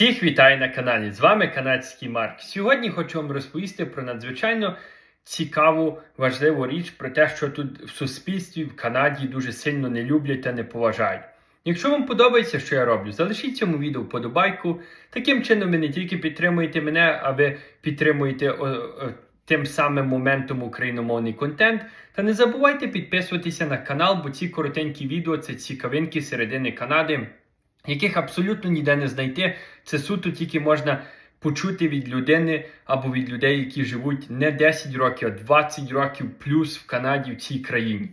Всіх вітаю на каналі. З вами канадський Марк. Сьогодні хочу вам розповісти про надзвичайно цікаву, важливу річ про те, що тут в суспільстві в Канаді дуже сильно не люблять та не поважають. Якщо вам подобається, що я роблю, залишіть цьому відео вподобайку. Таким чином ви не тільки підтримуєте мене, а ви підтримуєте о, о, тим самим моментом україномовний контент. Та не забувайте підписуватися на канал, бо ці коротенькі відео це цікавинки середини Канади яких абсолютно ніде не знайти. Це суто тільки можна почути від людини або від людей, які живуть не 10 років, а 20 років плюс в Канаді в цій країні.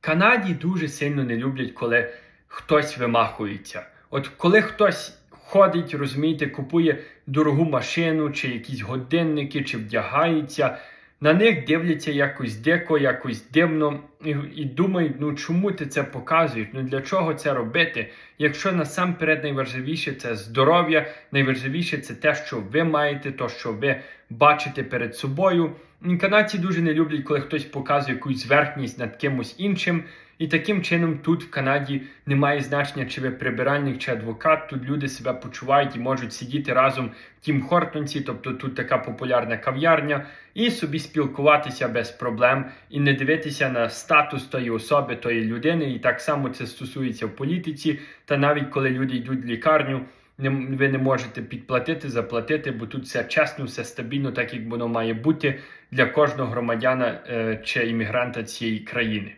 Канаді дуже сильно не люблять, коли хтось вимахується. От коли хтось ходить, розумієте, купує дорогу машину, чи якісь годинники, чи вдягається. На них дивляться якось дико, якось дивно і, і думають, ну чому ти це показуєш? Ну для чого це робити? Якщо насамперед найважливіше це здоров'я, найважливіше це те, що ви маєте, то що ви бачите перед собою. Канадці дуже не люблять, коли хтось показує якусь зверхність над кимось іншим. І таким чином тут в Канаді немає значення, чи ви прибиральник, чи адвокат. Тут люди себе почувають і можуть сидіти разом в Тім Хортонці, тобто тут така популярна кав'ярня, і собі спілкуватися без проблем і не дивитися на статус тої особи, тої людини. І так само це стосується в політиці. Та навіть коли люди йдуть в лікарню, ви не можете підплатити, заплатити, бо тут все чесно, все стабільно, так як воно має бути для кожного громадяна е, чи іммігранта цієї країни.